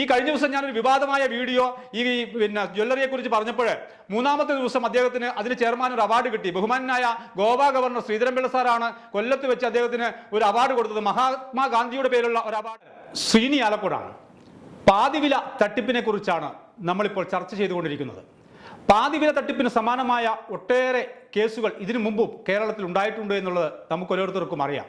ഈ കഴിഞ്ഞ ദിവസം ഞാനൊരു വിവാദമായ വീഡിയോ ഈ പിന്നെ ജ്വല്ലറിയെ കുറിച്ച് പറഞ്ഞപ്പോൾ മൂന്നാമത്തെ ദിവസം അദ്ദേഹത്തിന് അതിന് ചെയർമാൻ ഒരു അവാർഡ് കിട്ടി. ബഹുമാനായ ഗോവ ഗവർണർ ശ്രീധരൻപിള്ള സാറാണ് കൊല്ലത്ത് വെച്ച് അദ്ദേഹത്തിന് ഒരു അവാർഡ് കൊടുത്തത്. മഹാത്മാഗാന്ധിയുടെ പേരുള്ള ഒരു അവാർഡ് ശ്രീനി ആലക്കോടാണ് പാതിവില തട്ടിപ്പിനെ കുറിച്ചാണ് നമ്മളിപ്പോൾ ചർച്ച ചെയ്തുകൊണ്ടിരിക്കുന്നത്. പാതിവില തട്ടിപ്പിന് സമാനമായ ഒട്ടേറെ കേസുകൾ ഇതിനു മുമ്പും കേരളത്തിൽ ഉണ്ടായിട്ടുണ്ട് എന്നുള്ളത് നമുക്ക് ഓരോരുത്തർക്കും അറിയാം.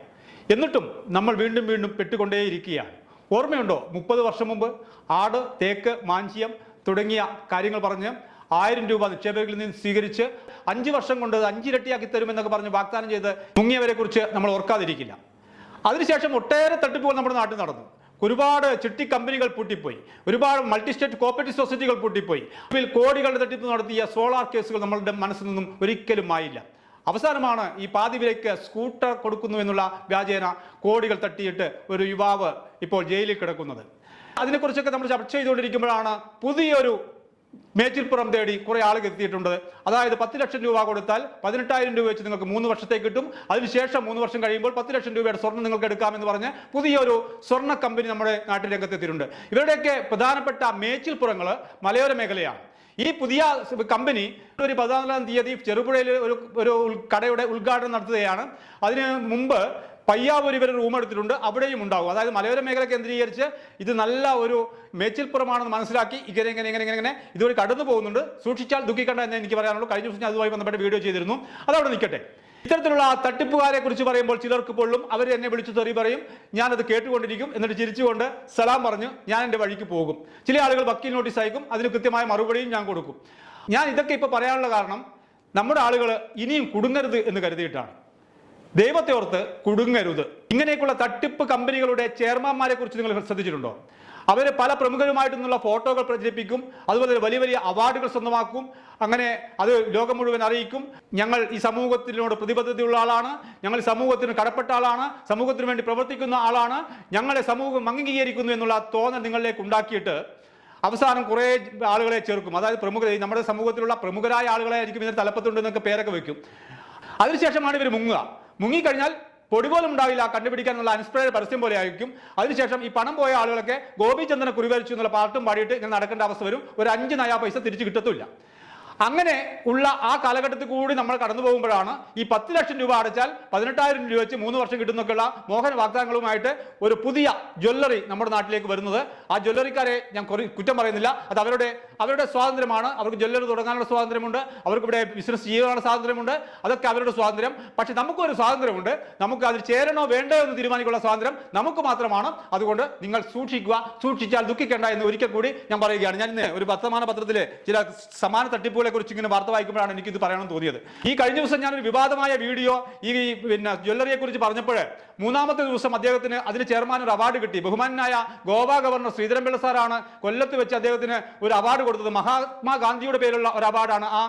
എന്നിട്ടും നമ്മൾ വീണ്ടും വീണ്ടും പെട്ടുകൊണ്ടേയിരിക്കുകയാണ്. ഓർമ്മയുണ്ടോ? മുപ്പത് വർഷം മുമ്പ് ആട് തേക്ക് മാഞ്ചിയം തുടങ്ങിയ കാര്യങ്ങൾ പറഞ്ഞ് ആയിരം രൂപ നിക്ഷേപകരിൽ നിന്ന് സ്വീകരിച്ച് അഞ്ച് വർഷം കൊണ്ട് അഞ്ചിരട്ടിയാക്കി തരുമെന്നൊക്കെ പറഞ്ഞ് വാഗ്ദാനം ചെയ്ത് മുങ്ങിയവരെ കുറിച്ച് നമ്മൾ ഓർക്കാതിരിക്കില്ല. അതിനുശേഷം ഒട്ടേറെ തട്ടിപ്പുകൾ നമ്മുടെ നാട്ടിൽ നടന്നു. ഒരുപാട് ചിട്ടി കമ്പനികൾ പൂട്ടിപ്പോയി. ഒരുപാട് മൾട്ടി സ്റ്റേറ്റ് കോപ്പറേറ്റീവ് സൊസൈറ്റികൾ പൂട്ടിപ്പോയി. ഇതിൽ കോടികളുടെ തട്ടിപ്പ് നടത്തിയ സോളാർ കേസുകൾ നമ്മളുടെ മനസ്സിൽ നിന്നും ഒരിക്കലും ആയില്ല അവസാനമാണ് ഈ പാതിവിലേക്ക് സ്കൂട്ടർ കൊടുക്കുന്നു എന്നുള്ള വ്യാജേന കോടികൾ തട്ടിയിട്ട് ഒരു യുവാവ് ഇപ്പോൾ ജയിലിൽ കിടക്കുന്നത്. അതിനെക്കുറിച്ചൊക്കെ നമ്മൾ ചർച്ച ചെയ്തുകൊണ്ടിരിക്കുമ്പോഴാണ് പുതിയൊരു മേച്ചിൽപ്പുറം തേടി കുറേ ആളുകൾ എത്തിയിട്ടുണ്ട്. അതായത് പത്ത് ലക്ഷം രൂപ കൊടുത്താൽ പതിനെട്ടായിരം രൂപ വെച്ച് നിങ്ങൾക്ക് മൂന്ന് വർഷത്തേക്ക് കിട്ടും. അതിനുശേഷം മൂന്ന് വർഷം കഴിയുമ്പോൾ പത്ത് ലക്ഷം രൂപയുടെ സ്വർണം നിങ്ങൾക്ക് എടുക്കാമെന്ന് പറഞ്ഞ് പുതിയൊരു സ്വർണ കമ്പനി നമ്മുടെ നാട്ടിൽ രംഗത്തെത്തിയിട്ടുണ്ട്. ഇവരുടെയൊക്കെ പ്രധാനപ്പെട്ട മേച്ചിൽപ്പുറങ്ങൾ മലയോര മേഖലയാണ്. ഈ പുതിയ കമ്പനി ഒരു പതിനാലാം തീയതി ചെറുപുഴയിൽ ഒരു ഒരു കടയുടെ ഉദ്ഘാടനം നടത്തുകയാണ്. അതിന് മുമ്പ് പയ്യാവൂർ ഇവർ റൂം എടുത്തിട്ടുണ്ട്. അവിടെയും ഉണ്ടാകും അതായത് മലയോര മേഖല കേന്ദ്രീകരിച്ച് ഇത് നല്ല ഒരു മേച്ചിൽപ്പുറമാണെന്ന് മനസ്സിലാക്കി ഇങ്ങനെ ഇങ്ങനെ ഇങ്ങനെ ഇങ്ങനെ ഇതുവഴി കടന്നു പോകുന്നുണ്ട് സൂക്ഷിച്ചാൽ ദുഃഖിക്കേണ്ട എന്ന് എനിക്ക് പറയാനുള്ളൂ. കഴിഞ്ഞ ദിവസം ഞാൻ അതുമായി ബന്ധപ്പെട്ട് വീഡിയോ ചെയ്തിരുന്നു. അതവിടെ നിൽക്കട്ടെ. ഇത്തരത്തിലുള്ള തട്ടിപ്പുകാരെ കുറിച്ച് പറയുമ്പോൾ ചിലർക്ക് പൊള്ളും. അവർ എന്നെ വിളിച്ചു തെറി പറയും. ഞാനത് കേട്ടുകൊണ്ടിരിക്കും. എന്നിട്ട് ചിരിച്ചുകൊണ്ട് സലാം പറഞ്ഞു ഞാൻ എന്റെ വഴിക്ക് പോകും. ചില ആളുകൾ വക്കീൽ നോട്ടീസ് അയക്കും. അതിന് കൃത്യമായ മറുപടിയും ഞാൻ കൊടുക്കും. ഞാൻ ഇതൊക്കെ ഇപ്പോൾ പറയാനുള്ള കാരണം നമ്മുടെ ആളുകൾ ഇനിയും കുടുങ്ങരുത് എന്ന് കരുതിയിട്ടാണ്. ദൈവത്തെ ഓർത്ത് കുടുങ്ങരുത്. ഇങ്ങനെയൊക്കെയുള്ള തട്ടിപ്പ് കമ്പനികളുടെ ചെയർമാന്മാരെ കുറിച്ച് നിങ്ങൾ ശ്രദ്ധിച്ചിട്ടുണ്ടോ? അവർ പല പ്രമുഖരുമായിട്ട് നിന്നുള്ള ഫോട്ടോകൾ പ്രചരിപ്പിക്കും. അതുപോലെ വലിയ വലിയ അവാർഡുകൾ സ്വന്തമാക്കും. അങ്ങനെ അത് ലോകം മുഴുവൻ അറിയിക്കും. ഞങ്ങൾ ഈ സമൂഹത്തിനോട് പ്രതിബദ്ധതയുള്ള ആളാണ്. ഞങ്ങൾ സമൂഹത്തിന് കടപ്പെട്ട ആളാണ്. സമൂഹത്തിന് വേണ്ടി പ്രവർത്തിക്കുന്ന ആളാണ്. ഞങ്ങളെ സമൂഹം അംഗീകരിക്കുന്നു എന്നുള്ള തോന്നൽ നിങ്ങളിലേക്ക് ഉണ്ടാക്കിയിട്ട് അവസാനം കുറേ ആളുകളെ ചേർക്കും. അതായത് പ്രമുഖ നമ്മുടെ സമൂഹത്തിലുള്ള പ്രമുഖരായ ആളുകളെ ആയിരിക്കും ഇതിന് തലപ്പത്തുണ്ട് എന്നൊക്കെ പേരൊക്കെ വെക്കും. അതിനുശേഷമാണ് ഇവർ മുങ്ങുക. മുങ്ങിക്കഴിഞ്ഞാൽ പൊടി പോലും ഉണ്ടാവില്ല കണ്ടുപിടിക്കാനുള്ള അൻസ്പ്രേഡ് പരസ്യം പോലെ ആയിരിക്കും. അതിനുശേഷം ഈ പണം പോയ ആളുകളൊക്കെ ഗോപിചന്ദ്രനെ കുറിവരിച്ചു എന്നുള്ള പാട്ടും പാടിയിട്ട് ഇങ്ങനെ നടക്കേണ്ട അവസ്ഥ വരും. ഒരു അഞ്ച് നയാ പൈസ തിരിച്ചു കിട്ടത്തില്ല അങ്ങനെ ഉള്ള ആ കാലഘട്ടത്തിൽ കൂടി നമ്മൾ കടന്നു പോകുമ്പോഴാണ് ഈ പത്ത് ലക്ഷം രൂപ അടച്ചാൽ പതിനെട്ടായിരം രൂപ വെച്ച് മൂന്ന് വർഷം കിട്ടുന്നൊക്കെയുള്ള മോഹൻ വാഗ്ദാനങ്ങളുമായിട്ട് ഒരു പുതിയ ജ്വല്ലറി നമ്മുടെ നാട്ടിലേക്ക് വരുന്നത്. ആ ജ്വല്ലറിക്കാരെ ഞാൻ കുറി കുറ്റം പറയുന്നില്ല. അത് അവരുടെ അവരുടെ സ്വാതന്ത്ര്യമാണ്. അവർക്ക് ജ്വല്ലറി തുടങ്ങാനുള്ള സ്വാതന്ത്ര്യമുണ്ട്. അവർക്ക് ഇവിടെ ബിസിനസ് ചെയ്യാനുള്ള സ്വാതന്ത്ര്യമുണ്ട്. അതൊക്കെ അവരുടെ സ്വാതന്ത്ര്യം. പക്ഷെ നമുക്കൊരു സ്വാതന്ത്ര്യമുണ്ട്. നമുക്ക് അതിൽ ചേരണോ വേണ്ടോ എന്ന് തീരുമാനിക്കാനുള്ള സ്വാതന്ത്ര്യം നമുക്ക് മാത്രമാണ്. അതുകൊണ്ട് നിങ്ങൾ സൂക്ഷിക്കുക. സൂക്ഷിച്ചാൽ ദുഃഖിക്കേണ്ട എന്ന് ഒരിക്കൽ കൂടി ഞാൻ പറയുകയാണ്. ഞാൻ ഇന്ന് ഒരു വർത്തമാന പത്രത്തിലെ ചില സമാന തട്ടിപ്പുകളെ കുറിച്ച് ഇങ്ങനെ വാർത്ത വായിക്കുമ്പോഴാണ് എനിക്ക് ഇത് പറയണമെന്ന് തോന്നിയത്. ഈ കഴിഞ്ഞ ദിവസം ഞാനൊരു വിവാദമായ വീഡിയോ ഈ പിന്നെ ജ്വല്ലറിയെ കുറിച്ച് പറഞ്ഞപ്പോൾ മൂന്നാമത്തെ ദിവസം അദ്ദേഹത്തിന് അതിന് ചെയർമാൻ ഒരു അവാർഡ് കിട്ടി. ബഹുമാനായ ഗോവ ഗവർണർ ശ്രീധരൻപിള്ള സാറാണ് കൊല്ലത്ത് വെച്ച് അദ്ദേഹത്തിന് ഒരു അവാർഡ് കൊടുത്തത് മഹാത്മാഗാന്ധിയുടെ പേരുള്ള ഒരു അവാർഡാണ്. ആ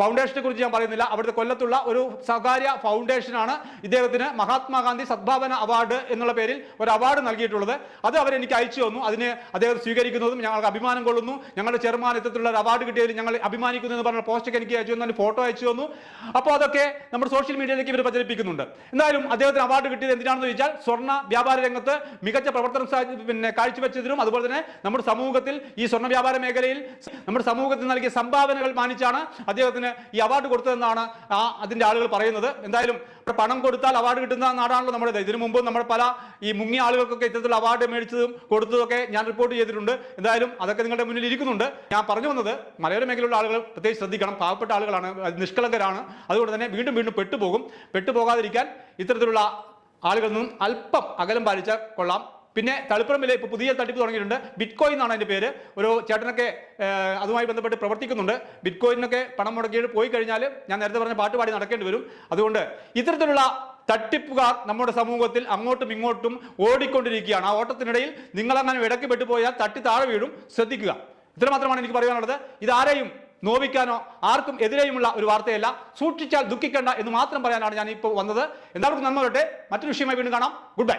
ഫൗണ്ടേഷനെ കുറിച്ച് ഞാൻ പറയുന്നില്ല. അവിടുത്തെ കൊല്ലത്തുള്ള ഒരു സ്വകാര്യ ഫൗണ്ടേഷനാണ് ഇദ്ദേഹത്തിന് മഹാത്മാഗാന്ധി സദ്ഭാവന അവാർഡ് എന്നുള്ള പേരിൽ ഒരു അവാർഡ് നൽകിയിട്ടുള്ളത്. അത് അവരെനിക്ക് അയച്ചു തന്നു. അതിന് അദ്ദേഹം സ്വീകരിക്കുന്നതും ഞങ്ങൾക്ക് അഭിമാനം കൊള്ളുന്നു. ഞങ്ങളുടെ ചെയർമാൻ ഇത്തരത്തിലുള്ള ഒരു അവാർഡ് കിട്ടിയതിൽ ഞങ്ങൾ അഭിമാനിക്കുന്നു എന്ന് പറഞ്ഞ പോസ്റ്റൊക്കെ എനിക്ക് അയച്ചു തന്നു. ഫോട്ടോ അയച്ചു തന്നു. അപ്പോൾ അതൊക്കെ നമ്മുടെ സോഷ്യൽ മീഡിയയിലേക്ക് ഇവർ പ്രചരിപ്പിക്കുന്നുണ്ട്. എന്തായാലും അദ്ദേഹത്തിന് അവാർഡ് കിട്ടിയത് എന്തിനാണെന്ന് ചോദിച്ചാൽ സ്വർണ വ്യാപാര രംഗത്ത് മികച്ച പ്രവർത്തനം പിന്നെ കാഴ്ചവെച്ചതിനും അതുപോലെ തന്നെ നമ്മുടെ സമൂഹത്തിൽ ഈ സ്വർണ വ്യാപാര മേഖലയിൽ നമ്മുടെ സമൂഹത്തിൽ നൽകിയ സംഭാവനകൾ മാനിച്ചാണ് അദ്ദേഹത്തിന് ഈ അവാർഡ് കൊടുത്തതെന്നാണ് ആ അതിന്റെ ആളുകൾ പറയുന്നത്. എന്തായാലും പണം കൊടുത്താൽ അവാർഡ് കിട്ടുന്ന നാടാണല്ലോ നമ്മുടെ ഇതിനു മുമ്പ് നമ്മൾ പല ഈ മുങ്ങിയ ആളുകൾക്കൊക്കെ ഇത്തരത്തിലുള്ള അവാർഡ് മേടിച്ചതും കൊടുത്തതൊക്കെ ഞാൻ റിപ്പോർട്ട് ചെയ്തിട്ടുണ്ട്. എന്തായാലും അതൊക്കെ നിങ്ങളുടെ മുന്നിൽ ഇരിക്കുന്നുണ്ട്. ഞാൻ പറഞ്ഞു വന്നത് മലയോര മേഖലയിലുള്ള ആളുകൾ പ്രത്യേകിച്ച് ശ്രദ്ധിക്കണം. പാവപ്പെട്ട ആളുകളാണ്. നിഷ്കളങ്കരാണ്. അതുകൊണ്ട് തന്നെ വീണ്ടും വീണ്ടും പെട്ടുപോകും. പെട്ടുപോകാതിരിക്കാൻ ഇത്തരത്തിലുള്ള ആളുകളിൽ നിന്നും അല്പം അകലം പാലിച്ചാൽ കൊള്ളാം. പിന്നെ തളിപ്പുറമ്പിലെ ഇപ്പോൾ പുതിയ തട്ടിപ്പ് തുടങ്ങിയിട്ടുണ്ട്. ബിറ്റ്കോയിൻ എന്നാണ് അതിന്റെ പേര്. ഒരു ചേട്ടനൊക്കെ അതുമായി ബന്ധപ്പെട്ട് പ്രവർത്തിക്കുന്നുണ്ട്. ബിറ്റ് കോയിനൊക്കെ പണം മുടക്കിയിട്ട് പോയി കഴിഞ്ഞാൽ ഞാൻ നേരത്തെ പറഞ്ഞ പാട്ട് പാടി നടക്കേണ്ടി വരും. അതുകൊണ്ട് ഇത്തരത്തിലുള്ള തട്ടിപ്പുകാർ നമ്മുടെ സമൂഹത്തിൽ അങ്ങോട്ടും ഇങ്ങോട്ടും ഓടിക്കൊണ്ടിരിക്കുകയാണ്. ആ ഓട്ടത്തിനിടയിൽ നിങ്ങളങ്ങനെ ഇടയ്ക്ക് പെട്ടുപോയാൽ തട്ടി താഴെ വീഴും. ശ്രദ്ധിക്കുക. ഇത്രമാത്രമാണ് എനിക്ക് പറയാനുള്ളത്. ഇതാരെയും നോവിക്കാനോ ആർക്കും എതിരെയുമുള്ള ഒരു വാർത്തയല്ല. സൂക്ഷിച്ചാൽ ദുഃഖിക്കേണ്ട എന്ന് മാത്രം പറയാനാണ് ഞാൻ ഇപ്പോൾ വന്നത് എല്ലാവർക്കും നന്മ വരട്ടെ. മറ്റൊരു വിഷയമായി വീണ്ടും കാണാം. Good bye